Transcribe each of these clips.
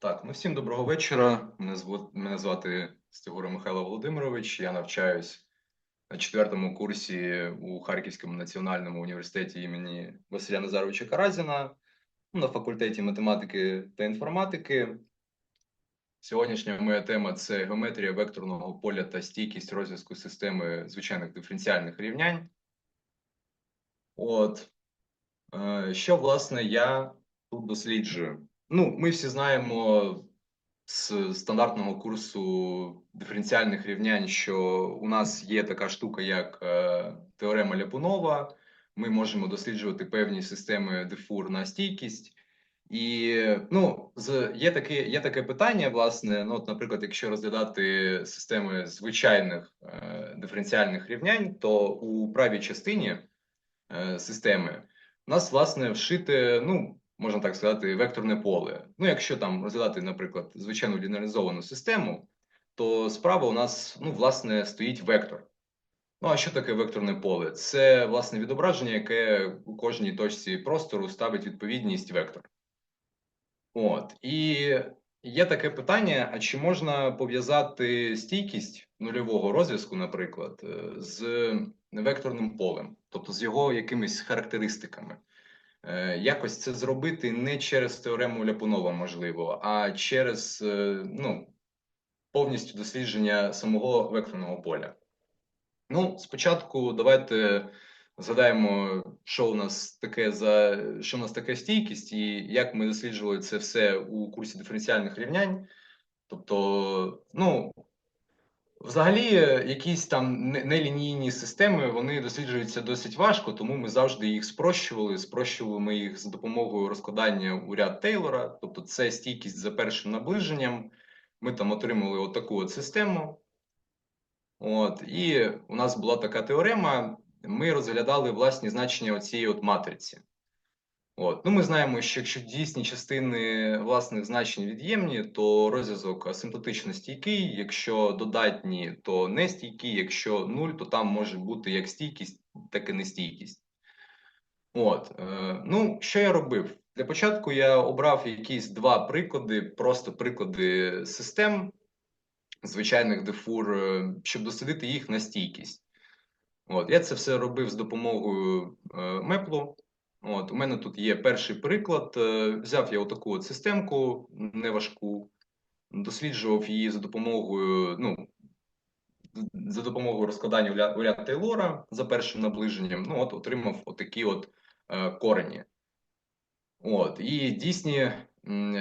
Так, ну всім доброго вечора. Мене зву- мене звати Стегура Михайло Володимирович. Я навчаюсь на четвертому курсі у Харківському національному університеті імені Василя Назаровича Каразіна на факультеті математики та інформатики. Сьогоднішня моя тема це геометрія векторного поля та стійкість розв'язку системи звичайних диференціальних рівнянь. От. Е, Що, власне, я тут досліджую? Ну, ми всі знаємо з стандартного курсу диференціальних рівнянь, що у нас є така штука, як е, теорема Ляпунова. Ми можемо досліджувати певні системи дифур на стійкість. І ну, з, є, таке, є таке питання, власне, ну, от, наприклад, якщо розглядати системи звичайних е, диференціальних рівнянь, то у правій частині е, системи у нас, власне, вшите, ну, можна так сказати, векторне поле. Ну, якщо там розглядати, наприклад, звичайну лінаризовану систему, то справа у нас, ну, власне, стоїть вектор. Ну, а що таке векторне поле? Це, власне, відображення, яке у кожній точці простору ставить відповідність вектор. От. І є таке питання: а чи можна пов'язати стійкість нульового розв'язку, наприклад, з векторним полем, тобто з його якимись характеристиками? Е, Якось це зробити не через теорему Ляпунова, можливо, а через е, ну, повністю дослідження самого векторного поля. Ну, спочатку давайте згадаємо, що у нас таке за що у нас таке стійкість, і як ми досліджували це все у курсі диференціальних рівнянь. Тобто, ну, взагалі, якісь там нелінійні системи вони досліджуються досить важко, тому ми завжди їх спрощували. Спрощували ми їх за допомогою розкладання у ряд Тейлора, тобто це стійкість за першим наближенням. Ми там отримали отаку от систему. От, і у нас була така теорема. Ми розглядали власні значення цієї от матриці. От. Ну, ми знаємо, що якщо дійсні частини власних значень від'ємні, то розв'язок асимптотично стійкий, якщо додатні, то не стійкий, якщо нуль, то там може бути як стійкість, так і нестійкість. От, е, ну, що я робив? Для початку я обрав якісь два приклади, просто приклади систем звичайних дифур, е, щоб дослідити їх на стійкість. От, я це все робив з допомогою е, Меплу. От, у мене тут є перший приклад. Е, взяв я отаку от системку неважку, досліджував її за допомогою, ну, за допомогою розкладання у ряд- Тейлора за першим наближенням. Ну, от отримав отакі от е, корені. От, і дійсні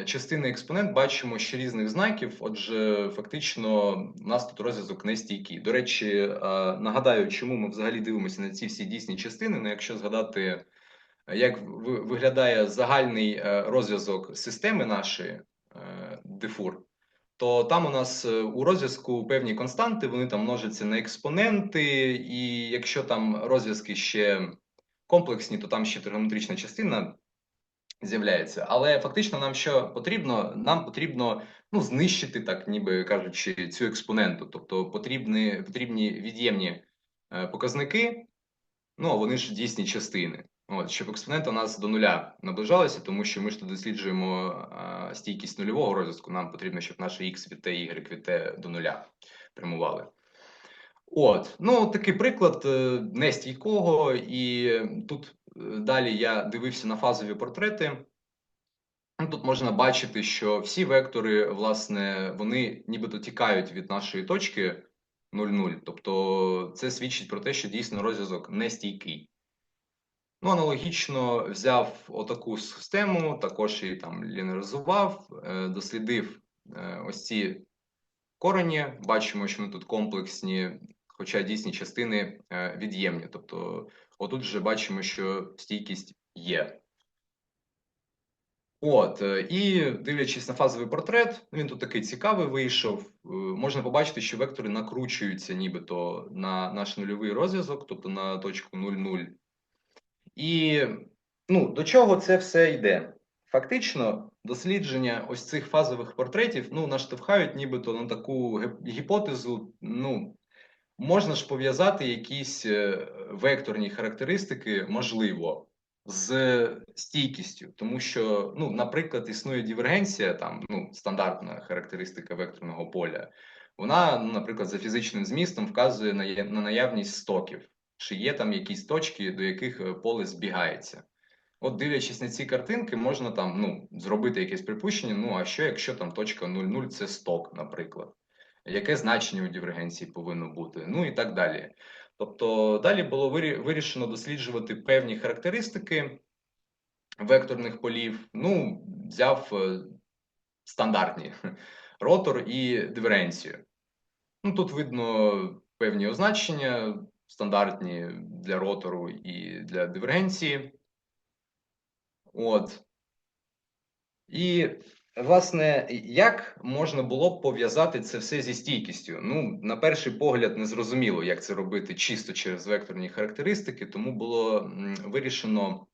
частини експонент бачимо ще різних знаків. Отже, фактично, у нас тут розв'язок не стійкий. До речі, е, нагадаю, чому ми взагалі дивимося на ці всі дійсні частини. Ну, якщо згадати, як виглядає загальний е, розв'язок системи нашої дифур, то там у нас е, у розв'язку певні константи, вони там множаться на експоненти, і якщо там розв'язки ще комплексні, то там ще тригонометрична частина з'являється. Але фактично нам що потрібно? Нам потрібно ну, знищити, так ніби кажучи, цю експоненту. Тобто потрібні, потрібні від'ємні е, показники, ну а вони ж дійсні частини. От, щоб експоненти у нас до нуля наближалися, тому що ми ж досліджуємо а, стійкість нульового розв'язку. Нам потрібно, щоб наше x від t, y від t до нуля прямували. От, ну такий приклад е, нестійкого, і тут е, далі я дивився на фазові портрети. Ну, Тут можна бачити, що всі вектори, власне, вони нібито тікають від нашої точки 0,0. Тобто це свідчить про те, що дійсно розв'язок нестійкий. Ну, аналогічно взяв отаку систему, також її там лінеризував, е, дослідив е, ось ці корені. Бачимо, що вони тут комплексні, хоча дійсні частини е, від'ємні. Тобто, отут вже бачимо, що стійкість є. От, і дивлячись на фазовий портрет, він тут такий цікавий вийшов. Можна побачити, що вектори накручуються нібито на наш нульовий розв'язок, тобто на точку 0,0. І ну, до чого це все йде? Фактично, дослідження ось цих фазових портретів ну, наштовхають нібито на таку гіпотезу. Ну, можна ж пов'язати якісь е, векторні характеристики, можливо, з стійкістю, тому що, ну, наприклад, існує дивергенція, там ну, стандартна характеристика векторного поля. Вона, наприклад, за фізичним змістом вказує на наявність стоків, чи є там якісь точки, до яких е, поле збігається. От, дивлячись на ці картинки, можна там ну, зробити якесь припущення. Ну, а що, якщо там точка 0,0 це сток, наприклад, яке значення у дивергенції повинно бути? Ну і так далі. Тобто далі було вирішено досліджувати певні характеристики векторних полів. Ну, взяв е, стандартні ротор і диференцію. Ну, Тут видно певні означення, стандартні для ротору і для дивергенції. От. І Власне, як можна було б пов'язати це все зі стійкістю? Ну, на перший погляд, не зрозуміло, як це робити чисто через векторні характеристики, тому було вирішено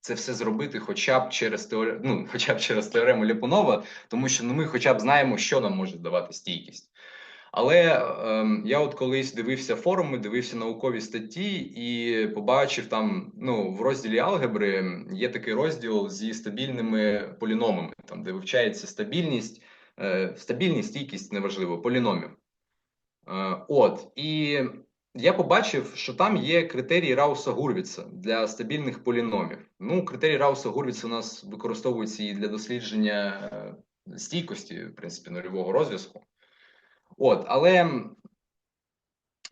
це все зробити хоча б через теор... ну, хоча б через теорему Ліпунова, тому що ну, ми хоча б знаємо, що нам може давати стійкість. Але ем, я от колись дивився форуми, дивився наукові статті і побачив там ну, в розділі алгебри є такий розділ зі стабільними поліномами, там де вивчається стабільність, е, стабільність, стійкість неважливо, поліномів. Е, от і я побачив, що там є критерії Рауса Гурвіца для стабільних поліномів. Ну, критерії Рауса Гурвіца у нас використовуються і для дослідження е, стійкості, в принципі, нульового розв'язку. От, але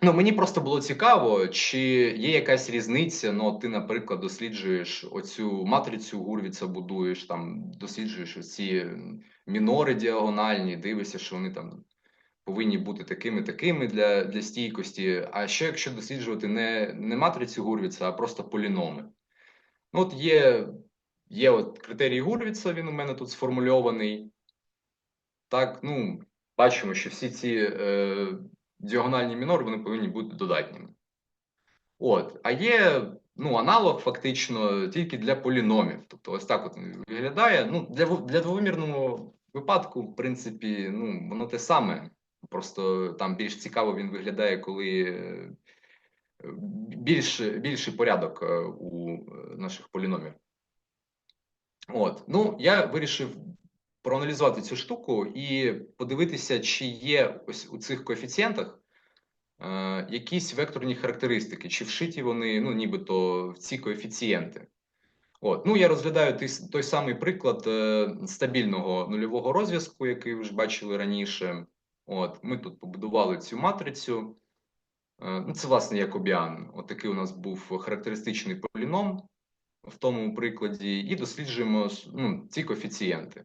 ну, мені просто було цікаво, чи є якась різниця. Ну, ти, наприклад, досліджуєш оцю матрицю Гурвіца, будуєш там, досліджуєш оці мінори діагональні, дивишся, що вони там повинні бути такими такими для для стійкості. А що якщо досліджувати не не матрицю Гурвіца, а просто поліноми? Ну, от є є от критерій Гурвіца, він у мене тут сформульований. Так, ну бачимо, що всі ці е, діагональні мінори вони повинні бути додатніми. От, А є ну, аналог фактично тільки для поліномів. Тобто, ось так от виглядає. Ну, Для для двомірного випадку, в принципі, ну, воно те саме. Просто там більш цікаво він виглядає, коли е, більш, більший порядок е, у наших поліномів. От, ну, я вирішив проаналізувати цю штуку і подивитися, чи є ось у цих коефіцієнтах е, якісь векторні характеристики, чи вшиті вони, ну, нібито в ці коефіцієнти. От, ну я розглядаю той, той самий приклад е, стабільного нульового розв'язку, який ви ж бачили раніше. От, Ми тут побудували цю матрицю. Е, ну, Це, власне, якобіан. От такий у нас був характеристичний поліном в тому прикладі, і досліджуємо ну, ці коефіцієнти.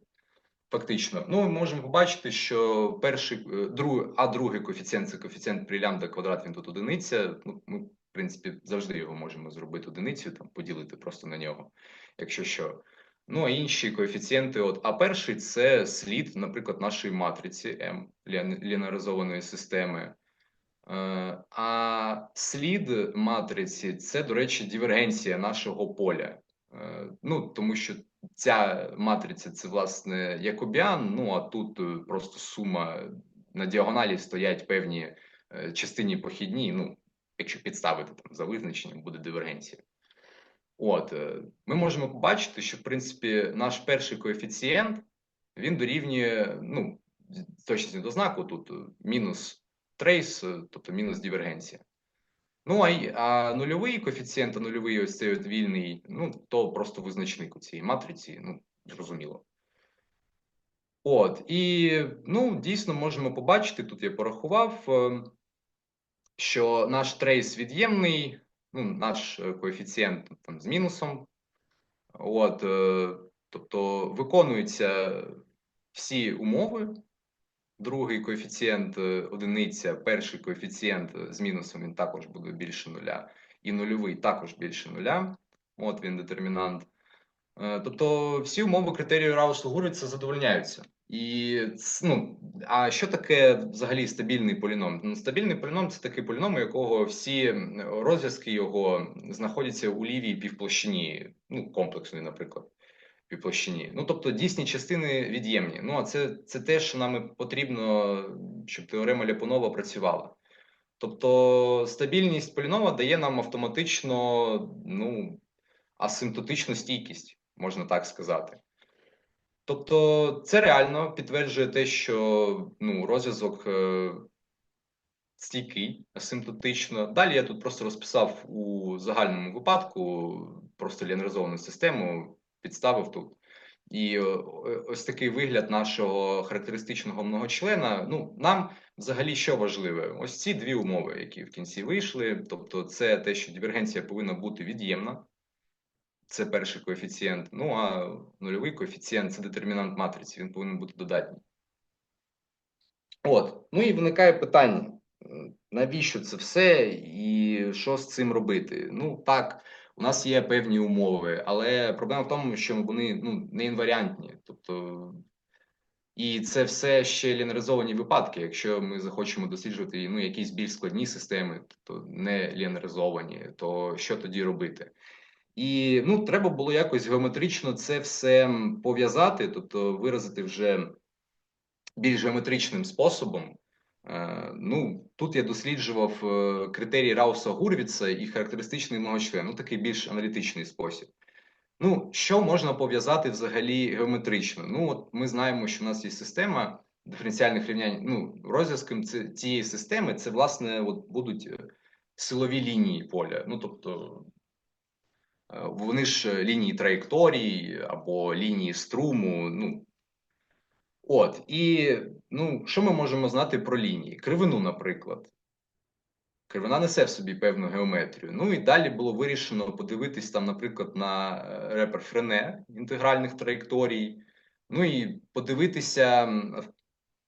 Фактично, ну ми можемо побачити, що перший е, другий, а другий коефіцієнт це коефіцієнт при лямбда квадрат, він тут одиниця. Ну, Ми, в принципі, завжди його можемо зробити одиницю, там поділити просто на нього, якщо що. Ну а інші коефіцієнти, от а перший це слід, наприклад, нашої матриці М лінаризованої системи. Е, а слід матриці це, до речі, дивергенція нашого поля. Е, ну, тому що ця матриця це власне якобіан. Ну а тут е, просто сума на діагоналі стоять певні е, частині похідні. Ну, якщо підставити там за визначенням, буде дивергенція. От, ми можемо побачити, що в принципі наш перший коефіцієнт він дорівнює ну, точності до знаку тут мінус трейс, тобто мінус дивергенція. Ну, а а нульовий коефіцієнт, а нульовий ось цей от вільний, ну, то просто визначник у цій матриці, ну, зрозуміло. От, і ну, дійсно можемо побачити, тут я порахував, е, що наш трейс від'ємний, ну, наш е, коефіцієнт там з мінусом. От, е, тобто виконуються всі умови другий коефіцієнт е, одиниця, перший коефіцієнт е, з мінусом він також буде більше нуля, і нульовий також більше нуля. От він детермінант. Е, тобто всі умови критерію Рауса Гурвіца задовольняються. І ну, а що таке взагалі стабільний поліном? Ну, стабільний поліном це такий поліном, у якого всі розв'язки його знаходяться у лівій півплощині, ну комплексної, наприклад площині. Ну, тобто дійсні частини від'ємні. Ну, а це це те, що нам потрібно, щоб теорема Ляпунова працювала. Тобто стабільність полінова дає нам автоматично ну, асимптотичну стійкість, можна так сказати. Тобто, це реально підтверджує те, що ну, розв'язок е, стійкий асимптотично. Далі я тут просто розписав у загальному випадку, просто лінеризовану систему, підставив тут. І е, ось такий вигляд нашого характеристичного многочлена. Ну, нам взагалі що важливе? Ось ці дві умови, які в кінці вийшли. Тобто, це те, що дивергенція повинна бути від'ємна. Це перший коефіцієнт. Ну а нульовий коефіцієнт це детермінант матриці, він повинен бути додатній. От, ну і виникає питання: навіщо це все і що з цим робити? Ну так, у нас є певні умови, але проблема в тому, що вони ну, не інваріантні. Тобто, і це все ще лінеризовані випадки. Якщо ми захочемо досліджувати ну, якісь більш складні системи, тобто не лінеризовані, то що тоді робити? І ну, треба було якось геометрично це все пов'язати, тобто виразити вже більш геометричним способом. Е, ну, тут я досліджував е, критерії Рауса Гурвіца і характеристичний многочлен, ну такий більш аналітичний спосіб. Ну, що можна пов'язати взагалі геометрично? Ну, от ми знаємо, що у нас є система диференціальних рівнянь. Ну, розв'язком цієї системи це, власне, от будуть е, силові лінії поля. Ну, тобто, вони ж лінії траєкторії або лінії струму. ну, От, і ну, що ми можемо знати про лінії? Кривину, наприклад. Кривина несе в собі певну геометрію. Ну і далі було вирішено подивитись там, наприклад, на е, репер Френе інтегральних траєкторій. Ну і подивитися,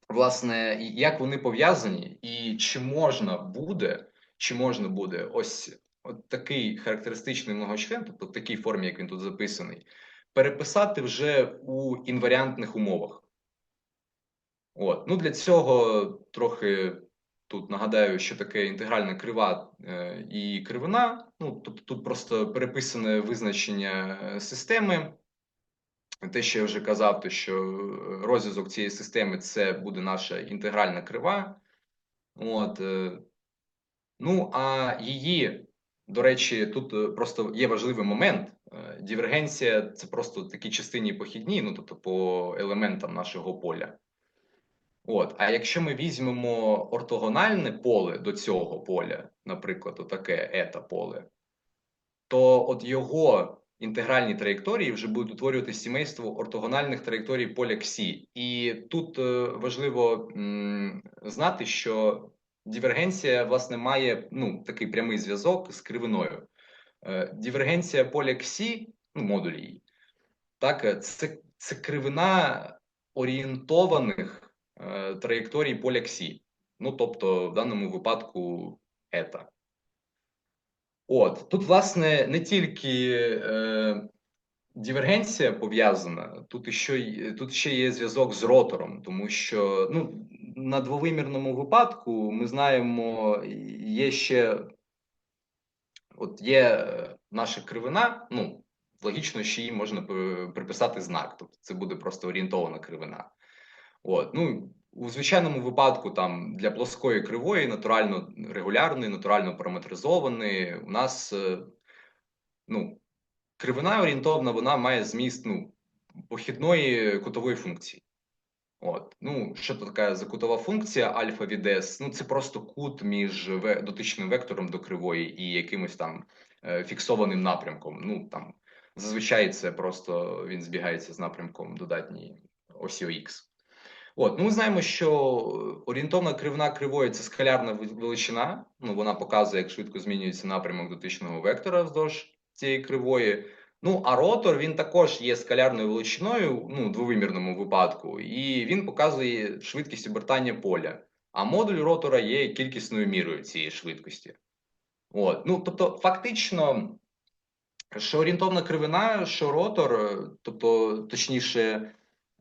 власне, як вони пов'язані, і чи можна буде, чи можна буде ось от такий характеристичний многочлен, тобто в такій формі, як він тут записаний, переписати вже у інваріантних умовах. От. Ну, Для цього трохи тут нагадаю, що таке інтегральна крива е, і кривина. Ну, Тобто тут просто переписане визначення е, системи. Те, що я вже казав, то що е, розв'язок цієї системи це буде наша інтегральна крива. От. Ну, а її, до речі, тут просто є важливий момент. Дивергенція це просто такі частині похідні, ну тобто по елементам нашого поля. От, а якщо ми візьмемо ортогональне поле до цього поля, наприклад, отаке ета поле, то от його інтегральні траєкторії вже будуть утворювати сімейство ортогональних траєкторій поля Ксі. І тут е, важливо знати, що дивергенція, власне, має ну, такий прямий зв'язок з кривиною. Е, дивергенція поля Ксі, ну, модулі її, так, це, це кривина орієнтованих. Е, траєкторії поля Ксі. Ну, тобто, в даному випадку ета. От, тут, власне, не тільки е, дивергенція пов'язана, тут ще тут ще є зв'язок з ротором, тому що ну, на двовимірному випадку ми знаємо, є ще от є наша кривина, ну, логічно, що їй можна приписати знак, тобто це буде просто орієнтована кривина. От, ну, У звичайному випадку там для плоскої кривої, натурально регулярної, натурально параметризованої, у нас е, ну, кривина орієнтовна, вона має зміст ну, похідної кутової функції. От, ну, Що це така за кутова функція альфа від S? Ну, це просто кут між дотичним вектором до кривої і якимось там е, фіксованим напрямком. Ну, там, Зазвичай це просто він збігається з напрямком додатній осі Х. От, ну ми знаємо, що орієнтовна кривна кривої це скалярна величина. Ну, вона показує, як швидко змінюється напрямок дотичного вектора вздовж цієї кривої. Ну, а ротор він також є скалярною величиною, ну, двовимірному випадку, і він показує швидкість обертання поля. А модуль ротора є кількісною мірою цієї швидкості. От, ну, тобто, фактично, що орієнтовна кривина, що ротор, тобто, точніше.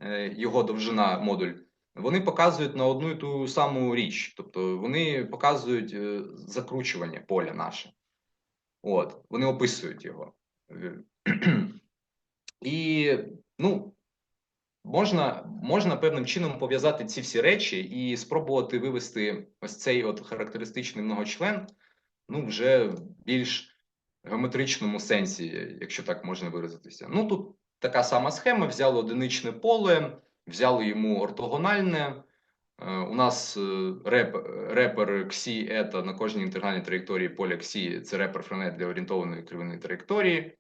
Е, його довжина модуль, вони показують на одну і ту саму річ. Тобто вони показують е, закручування поля наше. От, Вони описують його. Е, і ну, можна можна певним чином пов'язати ці всі речі і спробувати вивести ось цей от характеристичний многочлен ну, вже більш геометричному сенсі, якщо так можна виразитися. Ну тут така сама схема: взяли одиничне поле, взяли йому ортогональне. Е, У нас е, реп, репер XI – это на кожній інтегральній траєкторії поля XI – це репер френет для орієнтованої кривини траєкторії.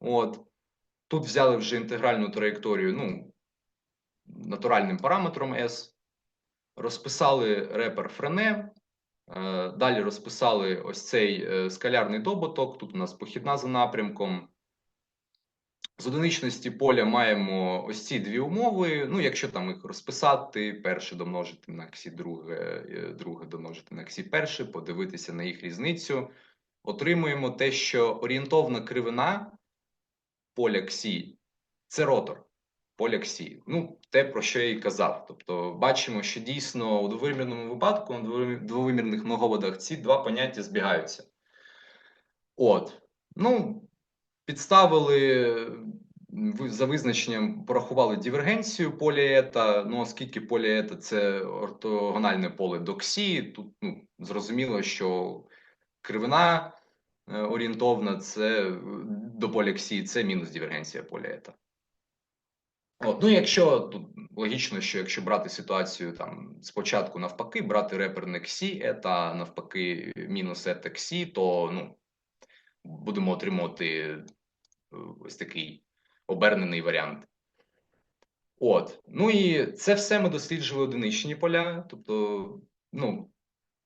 От. Тут взяли вже інтегральну траєкторію, ну, натуральним параметром S. Розписали репер френе. Е, Далі розписали ось цей скалярний добуток. Тут у нас похідна за напрямком. З одиничності поля маємо ось ці дві умови. Ну, якщо там їх розписати, перше домножити на ксі друге, е, друге домножити на ксі перше, подивитися на їх різницю, отримуємо те, що орієнтовна кривина поля ксі це ротор поля ксі. Ну, те, про що я і казав. Тобто, бачимо, що дійсно у двовимірному випадку на двовимірних многоводах ці два поняття збігаються. От. Ну, підставили за визначенням, порахували дивергенцію поля ета. Ну, оскільки поля ета це ортогональне поле до ксі, тут ну, зрозуміло, що кривина е, орієнтовна це до поля ксі, це мінус дивергенція поля ета. От, ну, якщо тут логічно, що якщо брати ситуацію там спочатку навпаки, брати репер не ксі, ета навпаки мінус ета ксі, то ну, будемо отримувати ось такий обернений варіант. От, ну і це все ми досліджували одиничні поля. Тобто, ну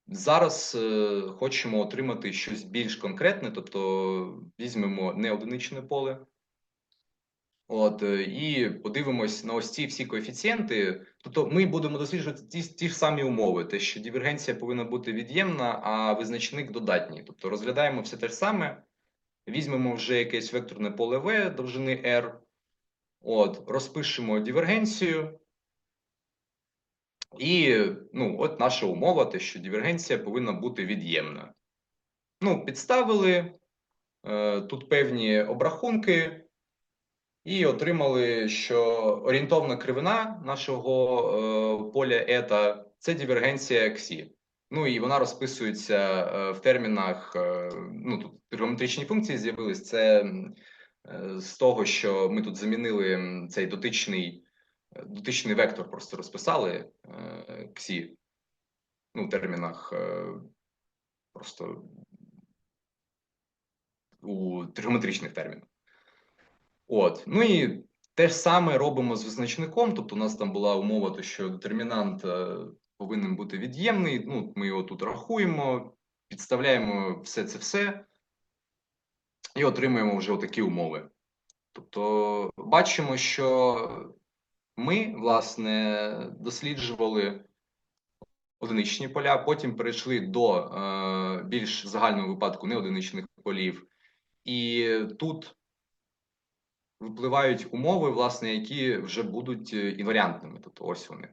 зараз е, хочемо отримати щось більш конкретне, тобто візьмемо не одиничне поле. От, е, і подивимось на ось ці всі коефіцієнти. Тобто ми будемо досліджувати ті, ті ж самі умови, те, що дивергенція повинна бути від'ємна, а визначник додатній. Тобто розглядаємо все те ж саме, візьмемо вже якесь векторне поле V довжини R, от, розпишемо дивергенцію. І ну, от наша умова, те, що дивергенція повинна бути від'ємна. Ну, підставили е, тут певні обрахунки. І отримали, що орієнтовна кривина нашого е, поля ета це дивергенція ксі. Ну і вона розписується е, в термінах. Е, ну тут тригонометричні функції з'явились. Це е, з того, що ми тут замінили цей дотичний, дотичний вектор, просто розписали ксі. Ну, в термінах просто у тригонометричних термінах. От, ну і те ж саме робимо з визначником. Тобто, у нас там була умова, то що детермінант повинен бути від'ємний. Ну, ми його тут рахуємо, підставляємо все це все і отримуємо вже такі умови. Тобто, бачимо, що ми, власне, досліджували одиничні поля, потім перейшли до е, більш загального випадку неодиничних полів. І тут випливають умови, власне, які вже будуть е, інваріантними. Тобто ось вони.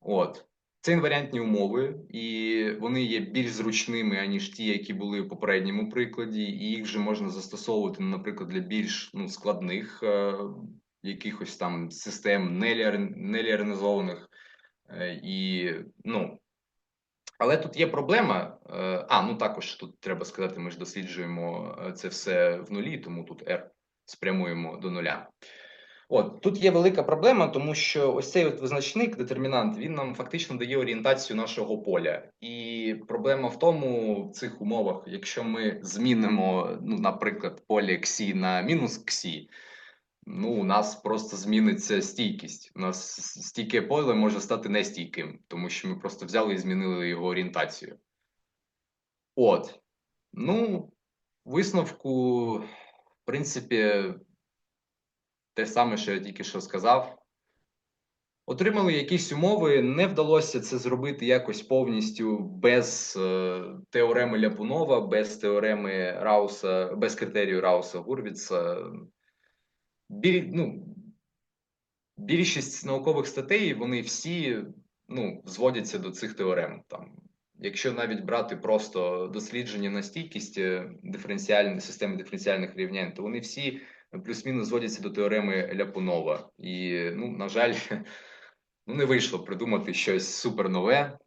От. Це інваріантні умови, і вони є більш зручними, аніж ті, які були в попередньому прикладі, і їх вже можна застосовувати, наприклад, для більш ну, складних е, якихось там систем неліар- неліарнізованих. Е, і, ну, але тут є проблема. е, А, ну також тут треба сказати, ми ж досліджуємо е, це все в нулі, тому тут R спрямуємо до нуля. От тут є велика проблема, тому що ось цей от визначник, детермінант, він нам фактично дає орієнтацію нашого поля. І проблема в тому, в цих умовах, якщо ми змінимо, ну, наприклад, поле ксі на мінус ксі, ну, у нас просто зміниться стійкість. У нас стійке поле може стати нестійким, тому що ми просто взяли і змінили його орієнтацію. От. Ну, висновку, в принципі, те саме, що я тільки що сказав. Отримали якісь умови, не вдалося це зробити якось повністю без е, теореми Ляпунова, без теореми Рауса, без критерію Рауса Гурвіца. Біль, ну, більшість наукових статей, вони всі ну, зводяться до цих теорем. Там, якщо навіть брати просто дослідження на стійкість е, системи диференціальних рівнянь, то вони всі плюс-мінус зводяться до теореми Ляпунова. І, ну, на жаль, ну, не вийшло придумати щось супернове.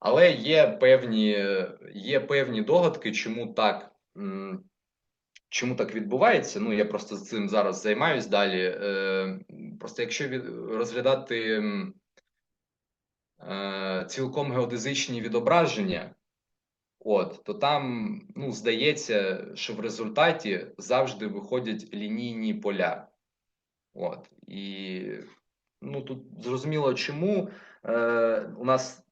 Але є певні, є певні догадки, чому так чому так відбувається? Ну, я просто цим зараз займаюсь далі. Е, Просто якщо розглядати е, цілком геодезичні відображення, от, то там, ну, здається, що в результаті завжди виходять лінійні поля. От, і ну, тут зрозуміло, чому е, у нас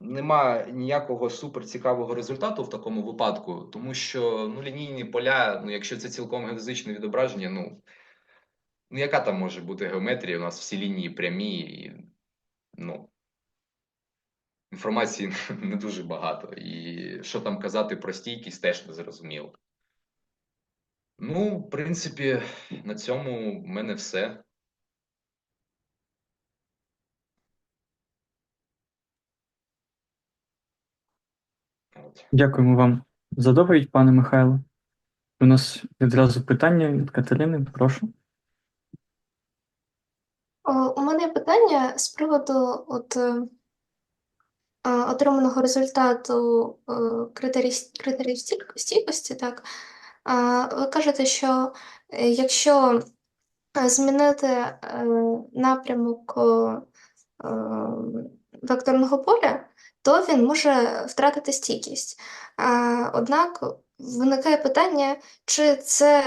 нема ніякого суперцікавого результату в такому випадку, тому що ну, лінійні поля, ну, якщо це цілком геодезичне відображення, ну, ну яка там може бути геометрія? У нас всі лінії прямі, і ну, інформації не дуже багато. І що там казати про стійкість, теж не зрозуміло. Ну, в принципі, на цьому в мене все. Дякуємо вам за доповідь, пане Михайло. У нас відразу питання від Катерини, прошу. О, У мене питання з приводу от, е, отриманого результату е, критерій, стійкості. Так? Ви кажете, що е, якщо е, змінити напрямок векторного поля, то він може втратити стійкість. Однак виникає питання, чи це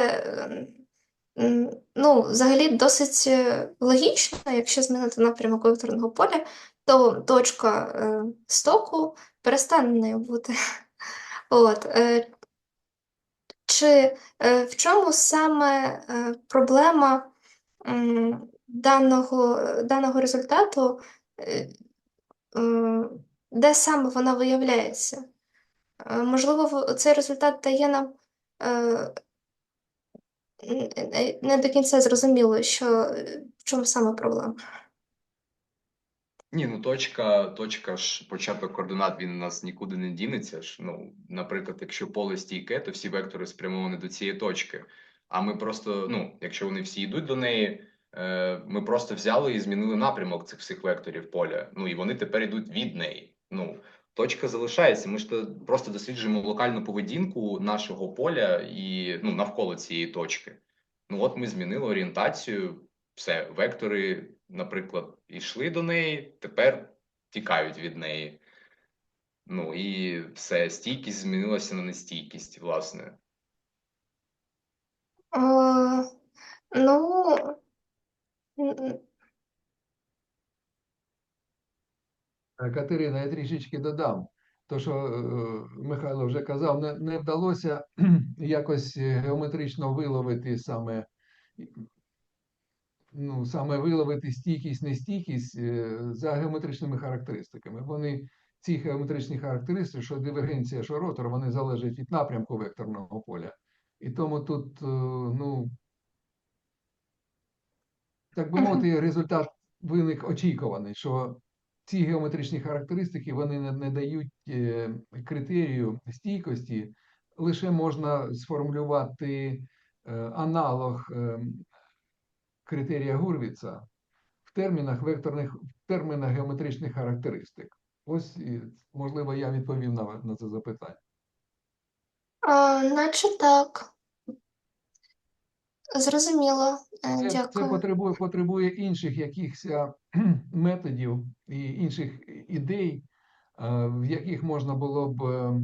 ну, взагалі досить логічно, якщо змінити напрямок векторного поля, то точка е, стоку перестане нею бути. От, е, чи е, в чому саме проблема даного, даного результату, де саме вона виявляється? Можливо, цей результат дає нам не до кінця зрозуміло, що в чому саме проблема. Ні, ну точка, точка ж початок координат він у нас нікуди не дінеться. ж. Ну, наприклад, якщо поле стійке, то всі вектори спрямовані до цієї точки. А ми просто, ну, якщо вони всі йдуть до неї, е, ми просто взяли і змінили напрямок цих всіх векторів поля. Ну і вони тепер йдуть від неї. Ну, точка залишається. Ми ж то просто досліджуємо локальну поведінку нашого поля і ну, навколо цієї точки. Ну, от ми змінили орієнтацію, все, вектори, наприклад, йшли до неї, тепер тікають від неї. Ну і все, стійкість змінилася на нестійкість, власне. Е, ну, Катерина, я трішечки додам. То, що е, Михайло вже казав, не, не вдалося якось е, геометрично виловити саме, ну, саме виловити стійкість, нестійкість е, за геометричними характеристиками. Вони, ці геометричні характеристики, що дивергенція, що ротор, вони залежать від напрямку векторного поля. І тому тут, е, ну, так би мовити, результат виник очікуваний, що ці геометричні характеристики вони не, не дають е, критерію стійкості, лише можна сформулювати аналог е, критерія Гурвіца в термінах векторних, в термінах геометричних характеристик. Ось, можливо, я відповів на, на це запитання. а, наче так. Зрозуміло. Е, Це, це потребує, потребує інших якихось методів і інших ідей, в яких можна було б е,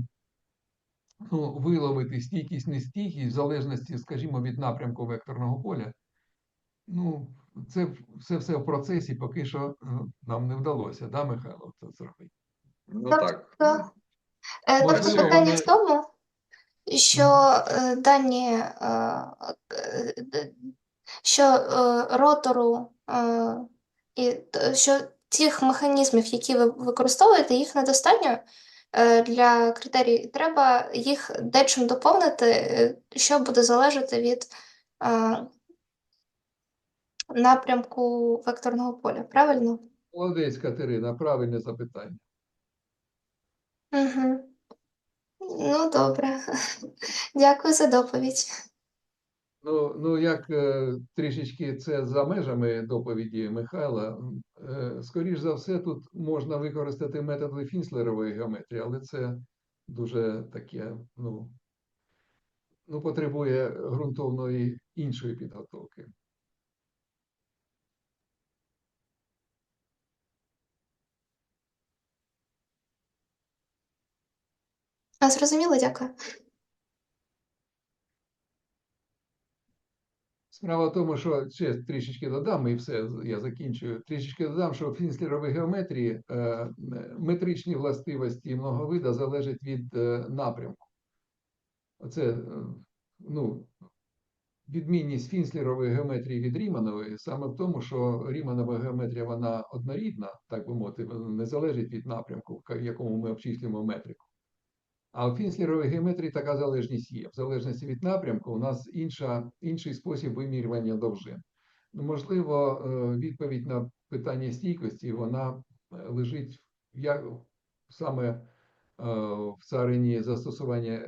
ну, виловити стійкість, нестійкість в залежності, скажімо, від напрямку векторного поля. Ну, це все все в процесі, поки що е, нам не вдалося, да, Михайло, це зробити. Ну Так, так. Е, Тобто питання в тому, що е, дані, що е, ротору е, і що тих механізмів, які ви використовуєте, їх недостатньо для критерій. Треба їх дечим доповнити, що буде залежати від напрямку векторного поля. Правильно? Молодець, Катерина, правильне запитання. Угу. Ну, добре. Дякую за доповідь. Ну, ну як е, трішечки це за межами доповіді Михайла, е, скоріш за все, тут можна використати методи Фінслерової геометрії, але це дуже таке, ну, ну, потребує ґрунтовної іншої підготовки. Зрозуміло, дякую. Справа в тому, що ще трішечки додам, і все, я закінчую. Трішечки додам, що в фінслеровій геометрії е, метричні властивості многовида залежать від е, напрямку. Оце, е, ну, відмінність фінслерової геометрії від Ріманової саме в тому, що Ріманова геометрія вона однорідна, так би мовити, не залежить від напрямку, в якому ми обчислюємо метрику. А в фінслеровій геометрії така залежність є. В залежності від напрямку у нас інша, інший спосіб вимірювання довжин. Ну, можливо, е, відповідь на питання стійкості вона е, лежить в я- саме е, в царині застосування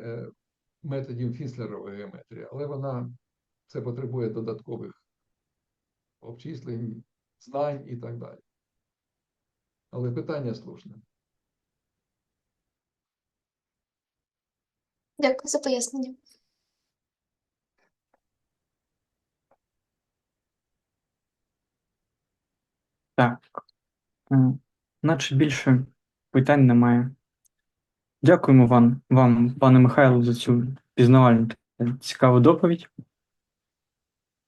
методів фінслерової геометрії, але вона це потребує додаткових обчислень, знань і так далі. Але питання слушне. Дякую за пояснення. Так. Е, Наче більше питань немає. Дякуємо вам, вам, пане Михайло, за цю пізнавальну та цікаву доповідь.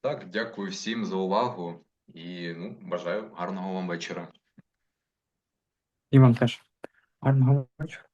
Так, дякую всім за увагу і ну, бажаю гарного вам вечора. І вам теж. Гарного вечора.